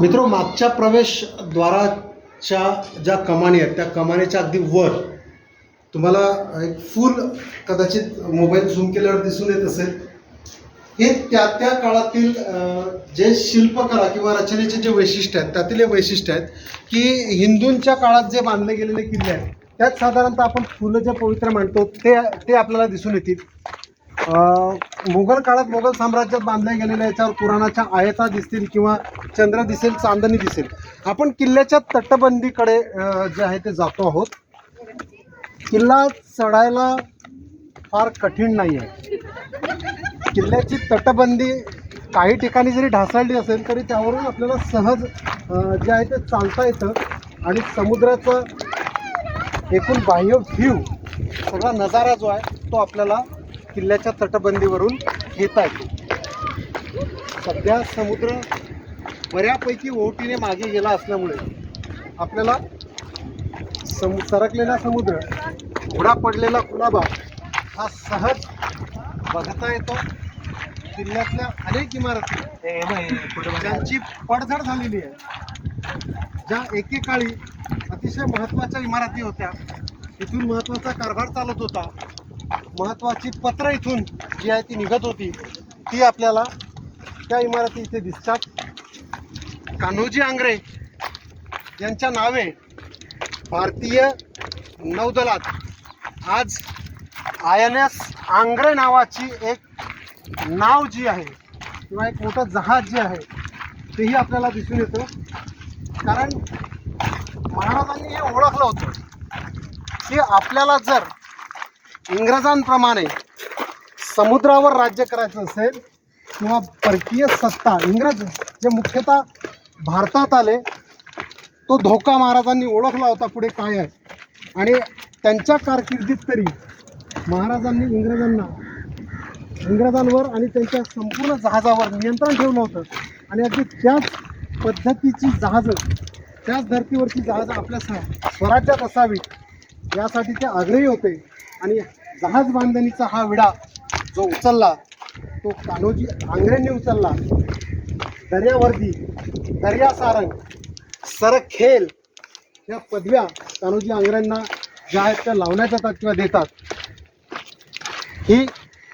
मित्र मागच्या प्रवेशद्वाराच्या ज्या कमानी आहेत त्या कमानीच्या अगदी वर तुम्हाला एक फुल कदाचित मोबाईल झूम केल्यावर दिसून येत असेल. हे त्या त्या काळातील जे शिल्पकला किंवा रचनेचे जे वैशिष्ट्य आहेत त्यातील हे वैशिष्ट्य आहेत की हिंदूंच्या काळात जे बांधले गेलेले किल्ले आहेत त्यात साधारणतः आपण फुलं जे पवित्र मांडतो ते ते आपल्याला दिसून येतील. मुघल काळात मुघल साम्राज्यात बांधल्या गेलेल्या याच्यावर पुराणाच्या आयता दिसतील किंवा चंद्र दिसेल चांदणी दिसेल. आपण किल्ल्याच्या तटबंदीकडे जे आहे ते जातो आहोत. किल्ला चढायला फार कठीण नाही आहे किल्ल्याची तटबंदी काही ठिकाणी जरी ढासळली असेल तरी त्यावरून आपल्याला सहज जे आहे ते चालता येतं. आणि समुद्राचं एकूण बाह्य व्ह्यू सगळा नजारा जो आहे तो आपल्याला किल्ल्याच्या तटबंदीवरून घेता येतो सध्या समुद्र बऱ्यापैकी ओहोटीने मागे गेला असल्यामुळे आपल्याला सम सरकलेला समुद्र घोडा पडलेला कुलाबा हा सहज बघता येतो. किल्ल्यातल्या अनेक इमारती ज्यांची पडझड झालेली आहे. ज्या एकेकाळी अतिशय महत्त्वाच्या इमारती होत्या इथून महत्त्वाचा कारभार चालत होता. महत्त्वाची पत्र इथून जी आहे ती निघत होती ती आपल्याला त्या इमारती इथे दिसतात. कान्होजी आंग्रे यांच्या नावे भारतीय नौदलात आज आय एन एस आंग्रे नावाची एक नाव जी आहे किंवा एक मोठं जहाज जे आहे तेही आपल्याला दिसून येतं. कारण महाराजांनी हे ओळखलं होतं की आपल्याला जर इंग्रजांप्रमाणे समुद्रावर राज्य करायचं असेल किंवा परकीय सत्ता इंग्रज जे मुख्यतः भारतात आले तो धोका महाराजांनी ओळखला होता पुढे काय आहे. आणि त्यांच्या कारकिर्दीत तरी महाराजांनी इंग्रजांना इंग्रजांवर आणि त्यांच्या संपूर्ण जहाजावर नियंत्रण ठेवलं होतं. आणि अगदी त्याच पद्धतीची जहाजं त्याच धर्तीवरची जहाजं आपल्या स्वराज्यात असावीत यासाठी ते आग्रही होते. आणि जहाज बांधणीचा हा विडा जो उचलला तो कान्होजी आंग्रेंनी उचलला. दर्यावर्दी दर्या सारंग सरखेल या पदव्या कान्होजी आंग्र्यांना ज्या आहेत त्या लावण्याच्या येतात किंवा देतात. ही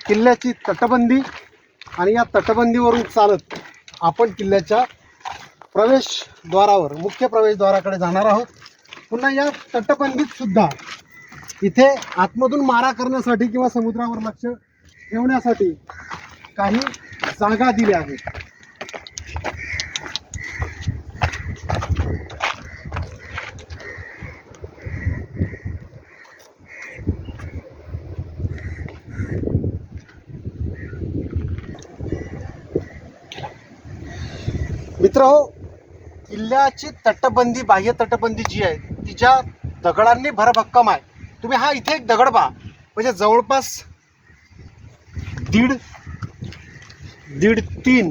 किल्ल्याची तटबंदी आणि या तटबंदीवरून चालत आपण किल्ल्याच्या प्रवेशद्वारावर मुख्य प्रवेशद्वाराकडे जाणार आहोत. पुन्हा या तटबंदीत सुद्धा इथे आतमधून मारा करण्यासाठी किंवा समुद्रावर लक्ष ठेवण्यासाठी काही जागा दिल्या आहेत. मित्र हो किल्ल्याची तटबंदी बाह्य तटबंदी जी आहे ती ज्या दगडांनी भरभक्कम आहे तुम्ही हा इथे एक दगड पहा. म्हणजे जवळपास दीड दीड तीन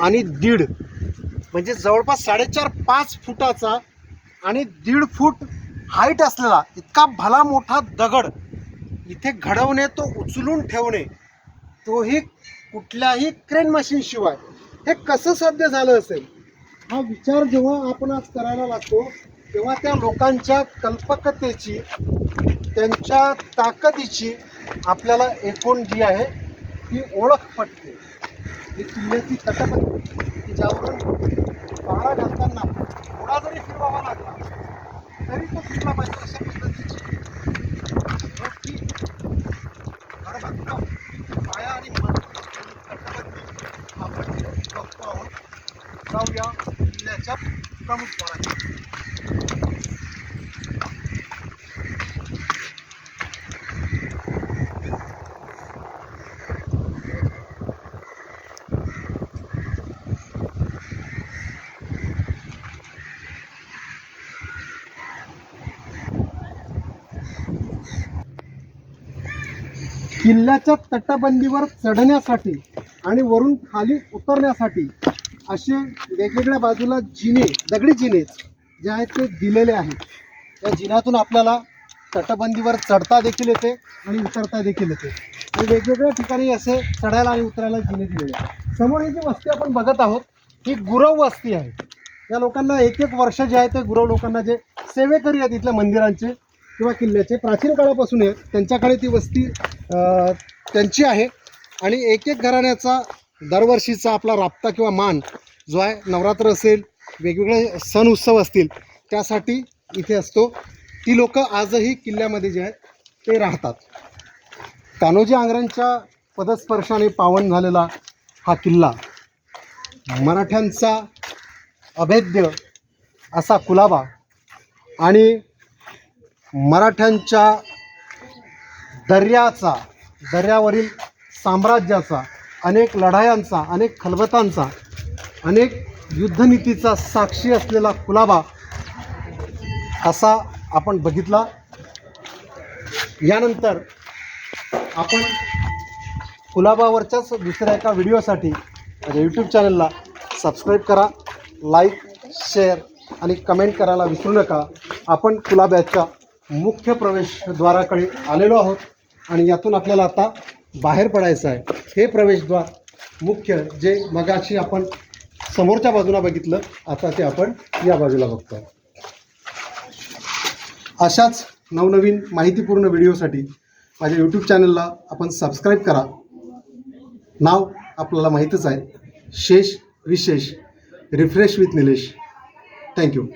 आणि दीड म्हणजे जवळपास साडेचार पाच फुटाचा आणि दीड फूट हाईट असलेला इतका भला मोठा दगड इथे घडवणे तो उचलून ठेवणे तोही कुठल्याही क्रेन मशीनशिवाय हे कसं साध्य झालं असेल? हा विचार जेव्हा आपण आज करायला लागतो तेव्हा त्या लोकांच्या कल्पकतेची त्यांच्या ताकदीची आपल्याला एकूण जी आहे ती ओळख पटते. ही किल्ल्याची तटबंदी की ज्यावरून पाळा घालताना थोडा जरी फिरवावा लागला तरी तो फिरला पाहिजे अशा पद्धतीची मोठी भरभक्कम पाया आणि मजबूत तटबंदी आपण बघतो आहोत जाऊया किल्ल्याच्या प्रमुख द्वाराकडे किल्ल्याच्या तटबंदीवर चढण्यासाठी आणि वरून खाली उतरण्यासाठी असे वेगवेगळ्या बाजूला जिने दगडी जिने जे आहेत ते दिलेले आहेत. त्या जिन्यातून आपल्याला तटबंदीवर चढता देखील येते आणि उतरता देखील येते. आणि वेगवेगळ्या ठिकाणी असे चढायला आणि उतरायला जिने दिलेले आहेत. समोर ही जी वस्ती आपण बघत आहोत ही गुरव वस्ती आहे. या लोकांना एक एक वर्ष जे आहे ते गुरव लोकांना जे सेवेकरी आहेत इथल्या मंदिरांचे किंवा किल्ल्याचे. प्राचीन काळापासून आहेत त्यांच्याकडे ती वस्ती त्यांची आहे. आणि एक एक घराण्याचा दरवर्षीचा आपला राबता किंवा मान जो आहे नवरात्र असेल वेगवेगळे सण उत्सव असतील त्यासाठी इथे असतो. ती लोक आजही किल्ल्यामध्ये जे आहेत ते राहतात. कान्होजी आंग्र्यांच्या पदस्पर्शाने पावन झालेला हा किल्ला मराठ्यांचा अभेद्य असा कुलाबा आणि मराठ्यांच्या दर्याचा दर्यावरील साम्राज्याचा अनेक लढायांचा अनेक खलबतांचा अनेक युद्धनीतीचा साक्षी असलेला कुलाबा असा आपण बघितला. यानंतर आपण कुलाबावरच्याच दुसऱ्या एका व्हिडिओसाठी माझ्या यूट्यूब चॅनलला सबस्क्राईब करा लाईक शेअर आणि कमेंट करायला विसरू नका. आपण कुलाब्याच्या मुख्य प्रवेशद्वाराकडे आलेलो आहोत आणि यातून आपल्याला आता बाहेर पडायचं आहे. हे प्रवेशद्वार मुख्य जे मगाशी आपण समोरच्या बाजूला बघितलं आता ते आपण या बाजूला बघतो अशाच नवनवीन माहितीपूर्ण व्हिडिओसाठी माझ्या यूट्यूब चॅनलला आपण सबस्क्राईब करा. नाव आपल्याला माहीतच आहे. शेष विशेष. Refresh with Nilesh thank you